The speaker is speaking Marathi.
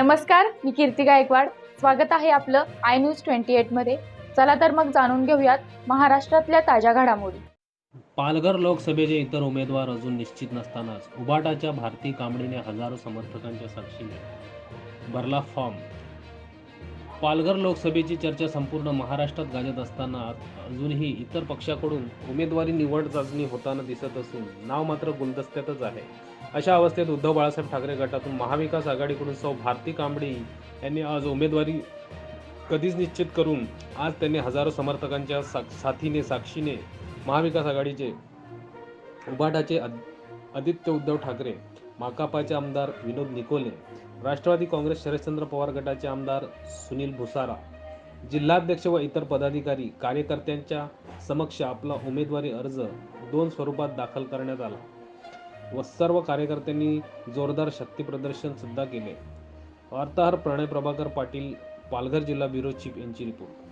नमस्कार मी कीर्ती गायकवाड. स्वागत आहे आपलं आय न्यूज ट्वेंटी एटमध्ये चला तर मग जाणून घेऊयात महाराष्ट्रातल्या ताज्या घडामोडी. पालघर लोकसभेचे इतर उमेदवार अजून निश्चित नसतानाच उबाटाच्या भारती कांबळीने हजारो समर्थकांच्या साक्षीने भरला फॉर्म. पालघर लोकसभेची चर्चा संपूर्ण महाराष्ट्रात गाजत असताना अजूनही इतर पक्षाकडून उमेदवारी निवड चाचणी होताना दिसत असून नाव मात्र गुलदस्त्यातच आहे. अशा अवस्थेत उद्धव बाळासाहेब ठाकरे गटातून महाविकास आघाडीकडून सौ भारती कांबळी यांनी आज उमेदवारी कधीच निश्चित करून आज त्यांनी हजारो समर्थकांच्या सा साथीने साक्षीने महाविकास आघाडीचे उभाटाचे आदित्य उद्धव ठाकरे माकापाचे आमदार विनोद निकोले राष्ट्रवादी काँग्रेस शरदचंद्र पवार गटाचे आमदार सुनील भुसारा जिल्हाध्यक्ष व इतर पदाधिकारी कार्यकर्त्यांच्या समक्ष आपला उमेदवारी अर्ज दोन स्वरूपात दाखल करण्यात आला व सर्व कार्यकर्त्यांनी जोरदार शक्तीप्रदर्शन सुद्धा केले. वार्ताहर प्रणय प्रभाकर पाटील पालघर जिल्हा ब्युरो चीफ यांची रिपोर्ट.